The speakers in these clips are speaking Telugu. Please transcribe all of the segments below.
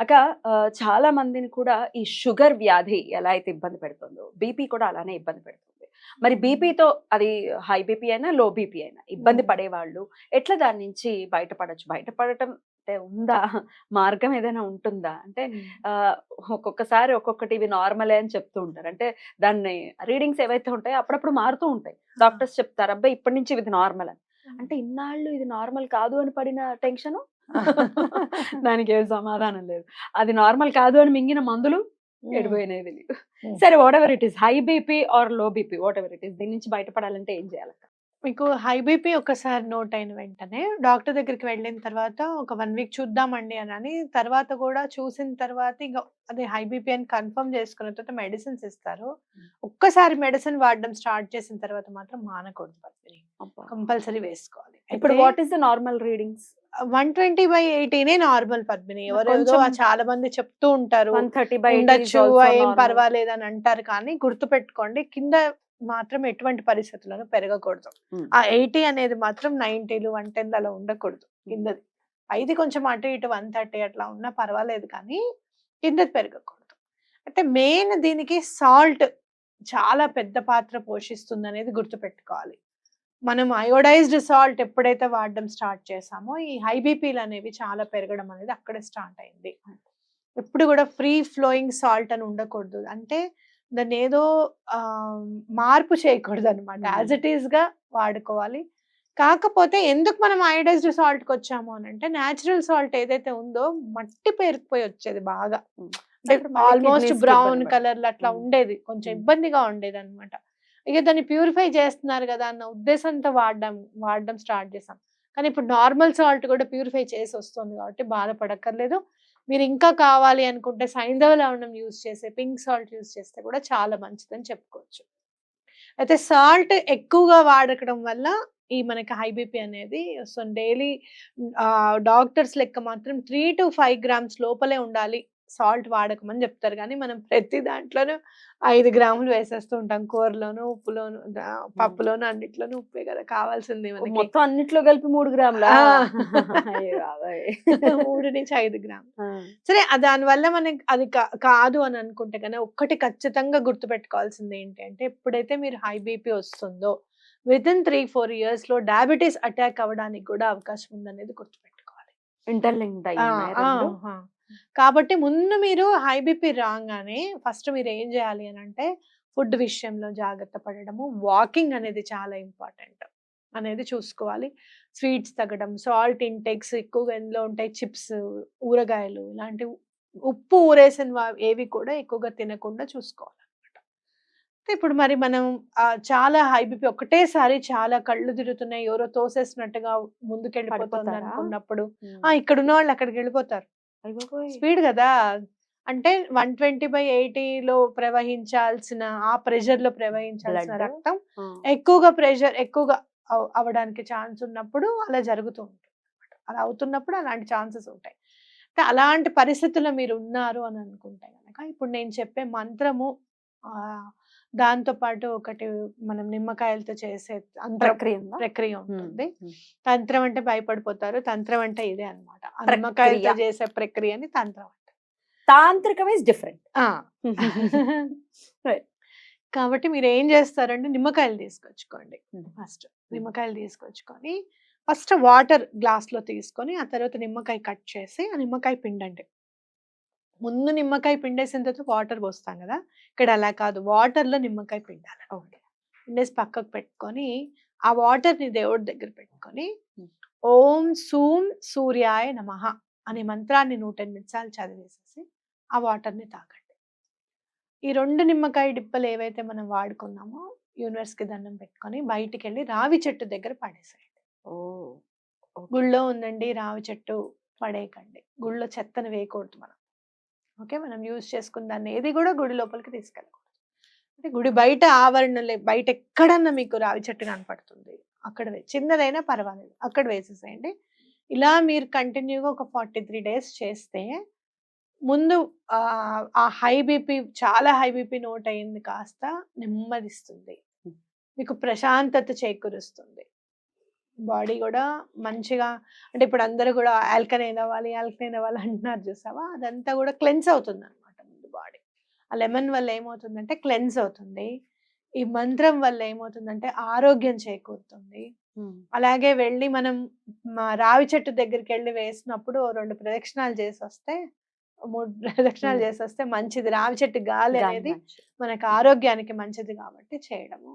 అక్క ఆ, చాలా మందిని కూడా ఈ షుగర్ వ్యాధి ఎలా అయితే ఇబ్బంది పెడుతుందో బీపీ కూడా అలానే ఇబ్బంది పెడుతుంది. మరి బీపీతో అది హై బీపీ అయినా లో బీపీ అయినా ఇబ్బంది. పడేవాళ్ళు ఎట్లా దాని నుంచి బయటపడచ్చు? బయటపడటం అంటే ఉందా? మార్గం ఏదైనా ఉంటుందా? అంటే ఒక్కొక్కసారి ఒక్కొక్కటి ఇవి నార్మలే అని చెప్తూ ఉంటారు. అంటే దాన్ని రీడింగ్స్ ఏవైతే ఉంటాయో అప్పుడప్పుడు మారుతూ ఉంటాయి. డాక్టర్స్ చెప్తారు అబ్బాయి ఇప్పటి నుంచి ఇది నార్మల్ అని. అంటే ఇన్నాళ్ళు ఇది నార్మల్ కాదు అని పడిన టెన్షన్? దానికి ఏం సమాధానం లేదు. అది నార్మల్ కాదు అని మింగిన మందులు ఎడిపోయినాయి తెలియదు Hmm. సరే whatever it is high BP ఆర్లో BP whatever it is దీని నుంచి బయటపడాలంటే ఏం చేయాలి మీకు హై బీపీ ఒకసారి నోట్ అయిన వెంటనే డాక్టర్ దగ్గరికి వెళ్ళిన తర్వాత ఒక వన్ వీక్ చూద్దామండి అని అని తర్వాత కూడా చూసిన తర్వాత ఇంకా అది హై బీపీ అని కన్ఫర్మ్ చేసుకున్న తర్వాత మెడిసిన్స్ ఇస్తారు. ఒక్కసారి మెడిసిన్ వాడడం స్టార్ట్ చేసిన తర్వాత మాత్రం మానకూడదు కంపల్సరీ వేసుకోవాలి. ఇప్పుడు what is the normal readings one twenty by ఎయిటీనే normal Padmini. ఎవరో చాలా మంది చెప్తూ ఉంటారు. ఉండొచ్చు ఏం పర్వాలేదు అని అంటారు కానీ గుర్తు పెట్టుకోండి కింద మాత్రం ఎటువంటి పరిస్థితులను పెరగకూడదు. ఆ ఎయిటీ అనేది మాత్రం నైన్టీలు వన్ టెన్ అలా ఉండకూడదు కిందది. పైది కొంచెం అటు ఇటు వన్ థర్టీ అట్లా ఉన్నా పర్వాలేదు కానీ కిందది పెరగకూడదు. అంటే మెయిన్ దీనికి సాల్ట్ చాలా పెద్ద పాత్ర పోషిస్తుంది అనేది గుర్తుపెట్టుకోవాలి. మనం అయోడైజ్డ్ సాల్ట్ ఎప్పుడైతే వాడడం స్టార్ట్ చేసామో ఈ హై బీపీలు అనేవి చాలా పెరగడం అనేది అక్కడే స్టార్ట్ అయింది. ఎప్పుడు కూడా ఫ్రీ ఫ్లోయింగ్ సాల్ట్ అని ఉండకూడదు. అంటే దాన్ని ఏదో మార్పు చేయకూడదు అనమాట. యాజ్ ఇట్ ఈస్గా వాడుకోవాలి. కాకపోతే ఎందుకు మనం అయోడైజ్డ్ సాల్ట్కి వచ్చాము అని అంటే న్యాచురల్ సాల్ట్ ఏదైతే ఉందో మట్టి పేరుకుపోయి వచ్చేది బాగా. ఆల్మోస్ట్ బ్రౌన్ ఇబ్బంది కలర్ అట్లా. ఉండేది. కొంచెం. ఇబ్బందిగా ఉండేది అనమాట ఇక దాన్ని ప్యూరిఫై చేస్తున్నారు కదా అన్న ఉద్దేశంతో వాడడం వాడడం స్టార్ట్ చేసాం కానీ ఇప్పుడు నార్మల్ సాల్ట్ కూడా ప్యూరిఫై చేసి వస్తుంది కాబట్టి బాధపడక్కర్లేదు. మీరు ఇంకా కావాలి అనుకుంటే సైంధవ లవణం యూజ్ చేసే పింక్ సాల్ట్ యూజ్ చేస్తే కూడా చాలా మంచిదని చెప్పుకోవచ్చు. అయితే సాల్ట్ ఎక్కువగా వాడకడం వల్ల ఈ మనకి హై బీపీ అనేది వస్తుంది. డైలీ డాక్టర్స్ లెక్క మాత్రం త్రీ టు ఫైవ్ గ్రామ్స్ లోపలే ఉండాలి. సాల్ట్ వాడకమని చెప్తారు. కానీ మనం ప్రతి దాంట్లోనూ ఐదు గ్రాములు వేసేస్తూ ఉంటాం కూరలోను ఉప్పులోను పప్పులోను అన్నిట్లోనూ ఉప్పే కదా! కావాల్సింది మొత్తం అన్నిట్లో కలిపి మూడు గ్రాముల. మూడు నుంచి ఐదు గ్రాములు. సరే దానివల్ల మనకి అది కాదు అని అనుకుంటే కానీ ఒక్కటి ఖచ్చితంగా గుర్తుపెట్టుకోవాల్సింది ఏంటి అంటే ఎప్పుడైతే మీరు హై బీపీ వస్తుందో విత్ ఇన్ త్రీ ఫోర్ ఇయర్స్లో డయాబెటీస్ అటాక్ అవ్వడానికి కూడా అవకాశం ఉందనేది గుర్తుపెట్టుకోవాలి. ఆ. కాబట్టి ముందు మీరు హై బీపీ రాగానే ఫస్ట్ మీరు ఏం చేయాలి అని అంటే ఫుడ్ విషయంలో జాగ్రత్త పడడము వాకింగ్ అనేది చాలా ఇంపార్టెంట్ అనేది చూసుకోవాలి. స్వీట్స్ తగ్గడం సాల్ట్ ఇంటెక్స్ ఎక్కువగా ఎందులో ఉంటాయి చిప్స్ ఊరగాయలు ఇలాంటి ఉప్పు ఊరేసిన ఏవి కూడా ఎక్కువగా తినకుండా చూసుకోవాలి అనమాట ఇప్పుడు మరి మనం చాలా హై బీపీ ఒకటేసారి చాలా కళ్ళు తిరుగుతున్నాయి ఎవరో తోసేసినట్టుగా ముందుకెళ్ళిపోతుంది? అనుకున్నప్పుడు ఆ ఇక్కడ ఉన్న వాళ్ళు అక్కడికి వెళ్ళిపోతారు. స్పీడ్ కదా అంటే వన్ ట్వంటీ బై లో ప్రవహించాల్సిన ఆ ప్రెషర్లో ప్రవహించాల్సిన? రక్తం ఎక్కువగా ప్రెషర్ ఎక్కువగా అవ- అవడానికి ఛాన్స్ ఉన్నప్పుడు అలా జరుగుతూ ఉంటుంది. అలా అవుతున్నప్పుడు అలాంటి ఛాన్సెస్ ఉంటాయి అంటే అలాంటి పరిస్థితుల్లో మీరు ఉన్నారు అని అనుకుంటే కనుక ఇప్పుడు నేను చెప్పే మంత్రము ఆ దాంతో పాటు ఒకటి మనం నిమ్మకాయలతో చేసే ప్రక్రియ? ప్రక్రియ. ఉంటుంది. తంత్రం అంటే భయపడిపోతారు తంత్రం అంటే ఇదే ప్రక్రియ. నిమ్మకాయలతో చేసే ప్రక్రియని తంత్రం అంటారు. తాంత్రికం ఇస్ డిఫరెంట్. కాబట్టి మీరు ఏం చేస్తారంటే నిమ్మకాయలు తీసుకొచ్చుకోండి. ఫస్ట్ నిమ్మకాయలు తీసుకొచ్చుకొని ఫస్ట్ వాటర్ గ్లాస్లో తీసుకొని ఆ తర్వాత నిమ్మకాయ కట్ చేసి ఆ నిమ్మకాయ పిండండి ముందు నిమ్మకాయ పిండేసిన తర్వాత వాటర్ పోస్తాం కదా! ఇక్కడ అలా కాదు. వాటర్లో నిమ్మకాయ పిండాలి. పిండేసి పక్కకు పెట్టుకొని ఆ వాటర్ని దేవుడి దగ్గర పెట్టుకొని. ఓం సూం సూర్యాయ నమః అనే మంత్రాన్ని నూట ఎనిమిది సార్లు చదివేసేసి ఆ వాటర్ని తాగండి. ఈ రెండు నిమ్మకాయ డిప్పలు ఏవైతే మనం వాడుకున్నామో యూనివర్స్కి దండం పెట్టుకొని బయటికి వెళ్ళి రావి చెట్టు దగ్గర పడేసేయండి. ఓ! గుళ్ళో ఉందండి రావి చెట్టు పడేయకండి. గుళ్ళో చెత్తను వేయకూడదు మనం. ఓకే? మనం యూజ్ చేసుకున్న దాన్ని ఏది కూడా గుడి లోపలికి తీసుకెళ్ళకూడదు. అంటే గుడి బయట ఆవరణలే బయట ఎక్కడన్నా మీకు రావి చెట్టు కనపడుతుంది అక్కడ చిన్నదైనా పర్వాలేదు. అక్కడ వేసేసేయండి. ఇలా మీరు కంటిన్యూగా ఒక ఫార్టీ త్రీ డేస్ చేస్తే ముందు ఆ, ఆ హై బీపీ చాలా హై బీపీ నోట్ అయింది కాస్త నెమ్మదిస్తుంది. మీకు ప్రశాంతత చేకూరుస్తుంది. బాడీ కూడా మంచిగా అంటే ఇప్పుడు అందరూ కూడా ఆల్కనైన్ అవ్వాలి ఆల్కనైన్ అవ్వాలి అంటున్నారు చూసావా? అదంతా కూడా క్లెన్స్ అవుతుంది అనమాట ముందు బాడీ. ఆ లెమన్ వల్ల ఏమవుతుందంటే క్లెన్స్ అవుతుంది. ఈ మంత్రం వల్ల ఏమవుతుందంటే ఆరోగ్యం చేకూరుతుంది. అలాగే వెళ్ళి మనం రావి చెట్టు దగ్గరికి వెళ్ళి వేసినప్పుడు రెండు ప్రదక్షిణాలు చేసి వస్తే మూడు ప్రదక్షిణాలు. చేసి వస్తే మంచిది. రావి చెట్టు గాలి అనేది. మనకు ఆరోగ్యానికి మంచిది కాబట్టి చేయడము.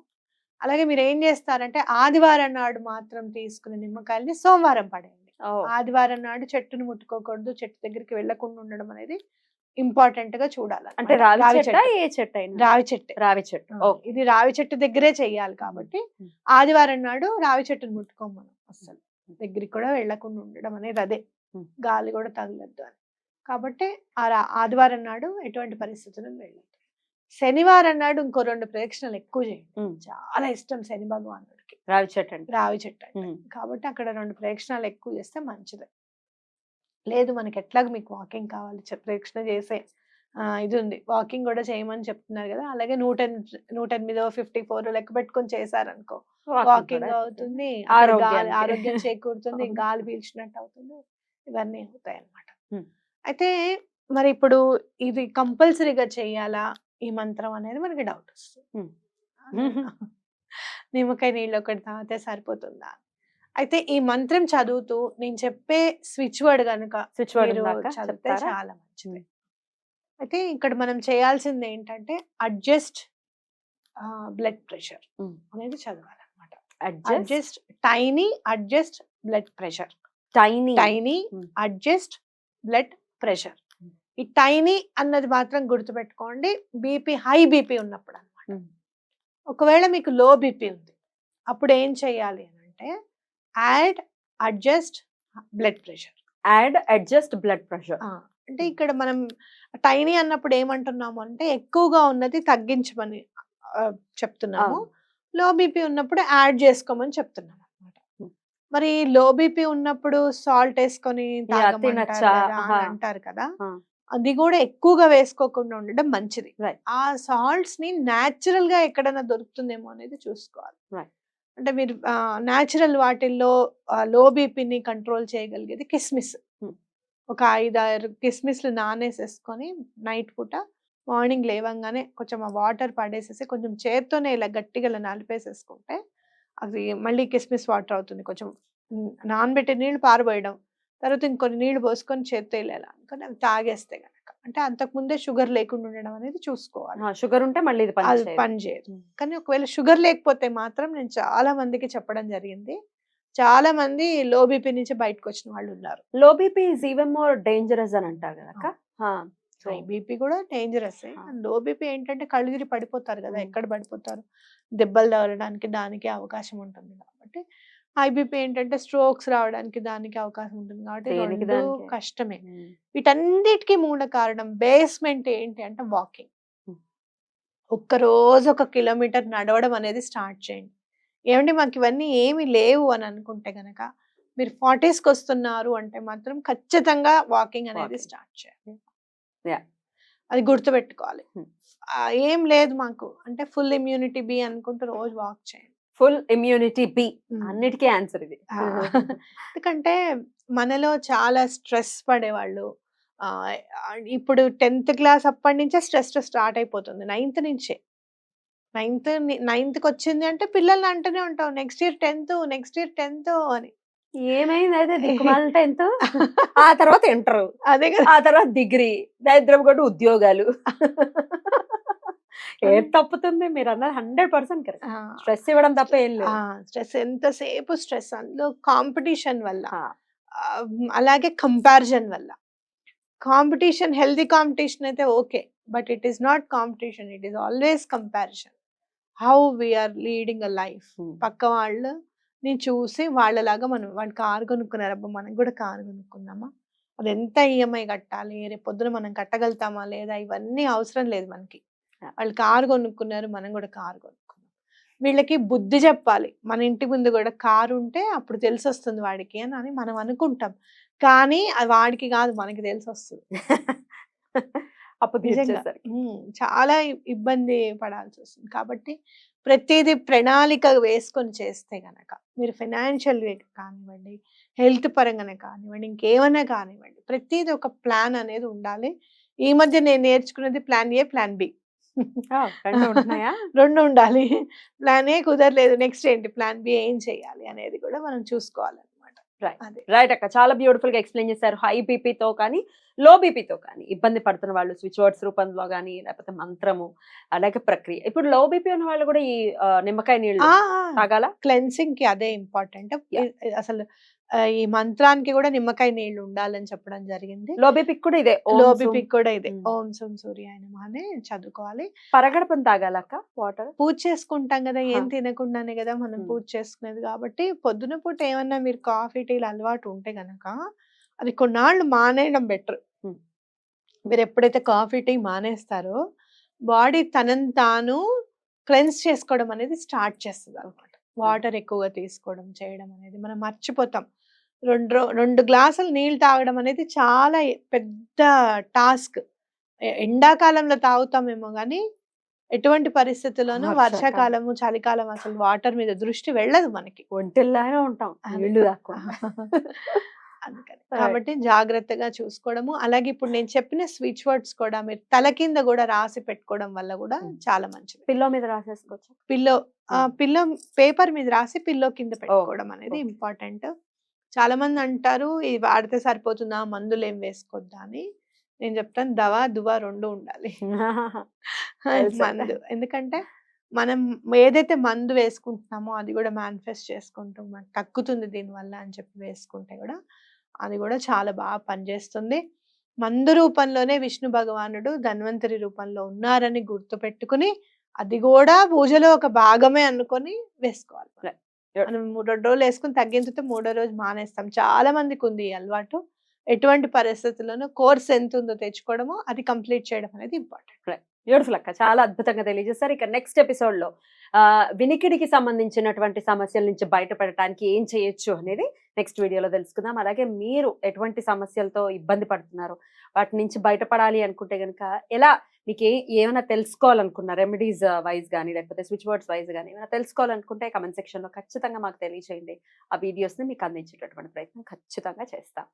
అలాగే మీరు ఏం చేస్తారంటే ఆదివారం నాడు మాత్రం తీసుకునే నిమ్మకాయల్ని సోమవారం పడేయండి. ఆదివారం నాడు చెట్టును ముట్టుకోకూడదు చెట్టు దగ్గరికి వెళ్ళకుండా ఉండడం అనేది ఇంపార్టెంట్గా చూడాలి అంటే రావి చెట్ట ఏ చెట్టు అయినా? రావి చెట్టు. రావి చెట్టు. ఇది రావి చెట్టు దగ్గరే చెయ్యాలి కాబట్టి. ఆదివారం నాడు రావి చెట్టును ముట్టుకోం మనం అస్సలు. దగ్గరికి కూడా వెళ్ళకుండా ఉండడం అనేది అదే. గాలి కూడా తగలద్దు అని. కాబట్టి ఆ ఆదివారం నాడు ఎటువంటి పరిస్థితులను వెళ్ళదు శనివారం నాడు ఇంకో రెండు ప్రదక్షిణలు ఎక్కువ చేయండి. చాలా ఇష్టం శని భగవానుడికి. రావి చెట్టు రావి చెట్టు కాబట్టి అక్కడ రెండు ప్రదక్షిణాలు ఎక్కువ చేస్తే మంచిది. లేదు మనకి ఎట్లాగ మీకు వాకింగ్ కావాలి ప్రదక్షిణ చేసే ఇది ఉంది. వాకింగ్ కూడా చేయమని చెప్తున్నారు కదా అలాగే నూట నూట ఎనిమిదో ఫిఫ్టీ ఫోర్ లెక్క పెట్టుకొని చేశారనుకో వాకింగ్ అవుతుంది. ఆరోగ్యం చేకూరుతుంది. గాలి పీల్చినట్టు అవుతుంది ఇవన్నీ అవుతాయి అన్నమాట Hmm. అయితే మరి ఇప్పుడు ఇది కంపల్సరీగా చేయాలా? ఈ మంత్రం అనేది మనకి డౌట్ వస్తుంది. నిమ్మకాయ నీళ్ళు ఒకటి తాగితే సరిపోతుందా? అయితే ఈ మంత్రం చదువుతూ నేను చెప్పే స్విచ్ వర్డ్ కనుక స్విచ్ వర్డ్ చదివితే చాలా మంచిది. అయితే ఇక్కడ మనం చేయాల్సింది ఏంటంటే అడ్జస్ట్ బ్లడ్ ప్రెషర్. అనేది చదవాలన్నమాట. Adjust? Adjust tiny adjust blood pressure tiny tiny. Adjust blood pressure. ఈ టైనీ అన్నది మాత్రం గుర్తుపెట్టుకోండి. బీపీ హై బీపీ ఉన్నప్పుడు అనమాట. ఒకవేళ మీకు లో బీపీ ఉంది అప్పుడు ఏం చేయాలి అని అంటే add adjust blood pressure. Add adjust blood pressure. అంటే ఇక్కడ మనం టైనీ అన్నప్పుడు ఏమంటున్నాము అంటే ఎక్కువగా ఉన్నది తగ్గించమని చెప్తున్నాము. లో బీపీ ఉన్నప్పుడు యాడ్ చేసుకోమని చెప్తున్నాం అనమాట Hmm. మరి లో బీపీ ఉన్నప్పుడు సాల్ట్ వేసుకొని. అంటారు కదా. అది కూడా ఎక్కువగా వేసుకోకుండా ఉండడం మంచిది. ఆ సాల్ట్స్ని న్యాచురల్గా ఎక్కడైనా దొరుకుతుందేమో అనేది చూసుకోవాలి. అంటే మీరు న్యాచురల్ వాటిల్లో లో బీపీని కంట్రోల్ చేయగలిగేది కిస్మిస్ Hmm. ఒక ఐదారు కిస్మిస్లు నానేసేసుకొని నైట్ పూట మార్నింగ్ లేవంగానే కొంచెం ఆ వాటర్ పడేసేసి కొంచెం చేత్తోనే ఇలా గట్టిగా ఇలా నలిపేసేసుకుంటే అది మళ్ళీ కిస్మిస్ వాటర్ అవుతుంది కొంచెం నానబెట్టే నీళ్ళు పారబోయడం తర్వాత ఇంకొన్ని నీళ్ళు పోసుకొని చేత్తో ఇలా అనుకొని అవి తాగేస్తే గనక. అంటే అంతకుముందే షుగర్ లేకుండా ఉండడం అనేది చూసుకోవాలి. షుగర్ ఉంటే మళ్ళీ ఇది పని అది చేయదు. కానీ ఒకవేళ షుగర్ లేకపోతే మాత్రం నేను చాలా మందికి చెప్పడం జరిగింది. చాలా మంది లో బీపీ నుంచి బయటకు వచ్చిన వాళ్ళు ఉన్నారు. Low BP is even more dangerous అని అంటారు కదా బీపీ కూడా డేంజరస్. లో బీపీ ఏంటంటే కళ్ళు తిరిగి పడిపోతారు కదా. ఎక్కడ పడిపోతారు? దెబ్బలు తగలడానికి దానికి అవకాశం ఉంటుంది కాబట్టి హై బీపీ ఏంటంటే స్ట్రోక్స్ రావడానికి దానికి అవకాశం ఉంటుంది కాబట్టి. కష్టమే. వీటన్నిటికీ మూల కారణం బేస్మెంట్ ఏంటి అంటే వాకింగ్. ఒక్క రోజు ఒక కిలోమీటర్ నడవడం అనేది స్టార్ట్ చేయండి. ఏమంటే మాకు ఇవన్నీ ఏమి లేవు అని అనుకుంటే గనక మీరు ఫార్టీస్కి వస్తున్నారు అంటే మాత్రం ఖచ్చితంగా వాకింగ్ అనేది. స్టార్ట్ చేయాలి. అది గుర్తుపెట్టుకోవాలి. ఏం లేదు మాకు. అంటే ఫుల్ ఇమ్యూనిటీ బి అనుకుంటూ రోజు వాక్ చేయండి. Full immunity be. అన్నిటికీ ఆన్సర్ ఇది. ఎందుకంటే మనలో చాలా స్ట్రెస్ పడేవాళ్ళు. ఆ, ఇప్పుడు టెన్త్ క్లాస్ అప్పటి నుంచే స్ట్రెస్ స్టార్ట్ అయిపోతుంది నైన్త్ నుంచే. నైన్త్ నైన్త్కి వచ్చింది అంటే పిల్లల్ని అంటూనే ఉంటాం next year tenth next year tenth అని. ఏమైంది అయితే దిక్కుమాల టెన్త్? ఆ తర్వాత ఇంటర్. అదే కదా. ఆ తర్వాత డిగ్రీ దరిద్రం కూడా ఉద్యోగాలు. ఏది తప్పుతుంది మీరు అన్నది హండ్రెడ్ పర్సెంట్ కరెక్ట్. స్ట్రెస్ ఇవ్వడం తప్ప ఏం లేదు. స్ట్రెస్ ఎంతసేపు స్ట్రెస్ అందులో కాంపిటీషన్ వల్ల అలాగే కంపారిజన్ వల్ల. కాంపిటీషన్ హెల్దీ కాంపిటీషన్ అయితే okay but it is not competition it is always comparison. How we're leading a life. పక్క వాళ్ళు ని చూసి వాళ్ళలాగా మనం వాళ్ళు కారు కొనుక్కున్నారు అబ్బా మనం కూడా కారు కొనుక్కుందామా? అది ఎంత ఈఎంఐ కట్టాలి? రేపు పొద్దున మనం కట్టగలుగుతామా? లేదా? ఇవన్నీ అవసరం లేదు మనకి. వాళ్ళు కారు కొనుక్కున్నారు మనం కూడా కారు కొనుక్కున్నాం. వీళ్ళకి బుద్ధి చెప్పాలి. మన ఇంటి ముందు కూడా కారు ఉంటే అప్పుడు తెలిసి వస్తుంది వాడికి అని అని మనం అనుకుంటాం. కానీ అది వాడికి కాదు మనకి తెలిసి వస్తుంది అప్పు నిజంగా. తీర్చేసరికి. ఉమ్, చాలా ఇబ్బంది పడాల్సి వస్తుంది. కాబట్టి ప్రతిదీ ప్రణాళిక వేసుకొని చేస్తే గనక మీరు ఫైనాన్షియల్ కానివ్వండి హెల్త్ పరంగానే కానివ్వండి ఇంకేమైనా కానివ్వండి ప్రతిదీ ఒక ప్లాన్ అనేది ఉండాలి. ఈ మధ్య నేను నేర్చుకున్నది ప్లాన్ ఏ ప్లాన్ బి. రెండు ఉండాలి. ప్లాన్ ఏ కుదరలేదు. నెక్స్ట్ ఏంటి? ప్లాన్ బి ఏం చేయాలి అనేది కూడా మనం. అదే. రైట్ అక్క. చాలా బ్యూటిఫుల్గా ఎక్స్ప్లెయిన్ చేశారు. హై బీపీతో కానీ లో బీపీతో కానీ ఇబ్బంది పడుతున్న వాళ్ళు స్విచ్ వర్డ్స్ రూపంలో కానీ లేకపోతే మంత్రము అలాగే ప్రక్రియ. ఇప్పుడు లో బీపీ ఉన్న వాళ్ళు కూడా ఈ నిమ్మకాయ నీళ్ళు తాగాల? క్లెన్సింగ్కి అదే ఇంపార్టెంట్. అసలు ఆ, ఈ మంత్రానికి కూడా నిమ్మకాయ నీళ్ళు ఉండాలని చెప్పడం జరిగింది లో బీపీకి కూడా ఇదే ఓం లో సోం. బీపీ కూడా ఇదే ఉమ్. ఓం సోం సూర్యాయ నమః అని చదువుకోవాలి పరగడపని తాగాల అక్క వాటర్ పూజ చేసుకుంటాం కదా ఏం హా. తినకుండానే కదా మనం ఉమ్. పూజ చేసుకునేది కాబట్టి పొద్దున పూట ఏమన్నా మీరు కాఫీ టీలు అలవాటు ఉంటే గనక అది కొన్నాళ్ళు మానేయడం బెటర్ ఉమ్. మీరు ఎప్పుడైతే కాఫీ టీ మానేస్తారో బాడీ తనని తాను క్లెన్స్ చేసుకోవడం అనేది స్టార్ట్ చేస్తుంది అనమాట వాటర్ ఎక్కువగా తీసుకోవడం చేయడం అనేది మనం మర్చిపోతాం. రెండు రెండు గ్లాసులు నీళ్ళు తాగడం అనేది చాలా పెద్ద టాస్క్. ఎండాకాలంలో తాగుతామేమో కానీ ఎటువంటి పరిస్థితుల్లోనూ వర్షాకాలం. వర్షాకాలము చలికాలం అసలు వాటర్ మీద దృష్టి వెళ్ళదు మనకి. ఒంటిల్లానే ఉంటాం అందుకని. కాబట్టి జాగ్రత్తగా చూసుకోవడము అలాగే ఇప్పుడు నేను చెప్పిన స్విచ్ వర్డ్స్ కూడా మీరు తల కింద కూడా రాసి పెట్టుకోవడం వల్ల కూడా. చాలా మంచిది పిల్లో మీద రాసేసుకోవచ్చు పిల్లో. పిల్లో పేపర్ మీద రాసి పిల్లో కింద పెట్టుకోవడం అనేది. ఇంపార్టెంట్ చాలా మంది అంటారు ఇది వాడితే సరిపోతుందా మందులు ఏం వేసుకోవద్దా అని నేను చెప్తాను దవా దువా రెండు ఉండాలి. మందు ఎందుకంటే మనం ఏదైతే మందు వేసుకుంటున్నామో అది కూడా మేనిఫెస్ట్ చేసుకుంటూ మనకు తగ్గుతుంది దీనివల్ల అని చెప్పి వేసుకుంటే కూడా అది కూడా చాలా బాగా పనిచేస్తుంది. మందు రూపంలోనే విష్ణు భగవానుడు ధన్వంతరి రూపంలో ఉన్నారని గుర్తుపెట్టుకుని అది కూడా పూజలో ఒక భాగమే అనుకొని వేసుకోవాలి మనం. రెండు రోజులు వేసుకుని తగ్గించితే మూడో రోజు మానేస్తాం. చాలా మందికి ఉంది ఈ అలవాటు. ఎటువంటి పరిస్థితుల్లోనూ కోర్స్ ఎంత ఉందో తెచ్చుకోవడము అది కంప్లీట్ చేయడం అనేది ఇంపార్టెంట్. బ్యూటిఫుల్ అక్క. చాలా అద్భుతంగా తెలియజేస్తారు ఇక నెక్స్ట్ ఎపిసోడ్లో ఆ, వినికిడికి సంబంధించినటువంటి సమస్యల నుంచి బయటపడటానికి ఏం చేయొచ్చు అనేది నెక్స్ట్ వీడియోలో తెలుసుకుందాం. అలాగే మీరు ఎటువంటి సమస్యలతో ఇబ్బంది పడుతున్నారు వాటి నుంచి బయటపడాలి అనుకుంటే కనుక ఎలా మీకు ఏ ఏమైనా తెలుసుకోవాలనుకున్నా రెమెడీస్ వైజ్ కానీ లేకపోతే స్విచ్ బోర్డ్స్ వైజ్ కానీ ఏమైనా తెలుసుకోవాలనుకుంటే కమెంట్ సెక్షన్లో ఖచ్చితంగా మాకు తెలియచేయండి. ఆ వీడియోస్ని మీకు అందించేటటువంటి ప్రయత్నం ఖచ్చితంగా చేస్తాం.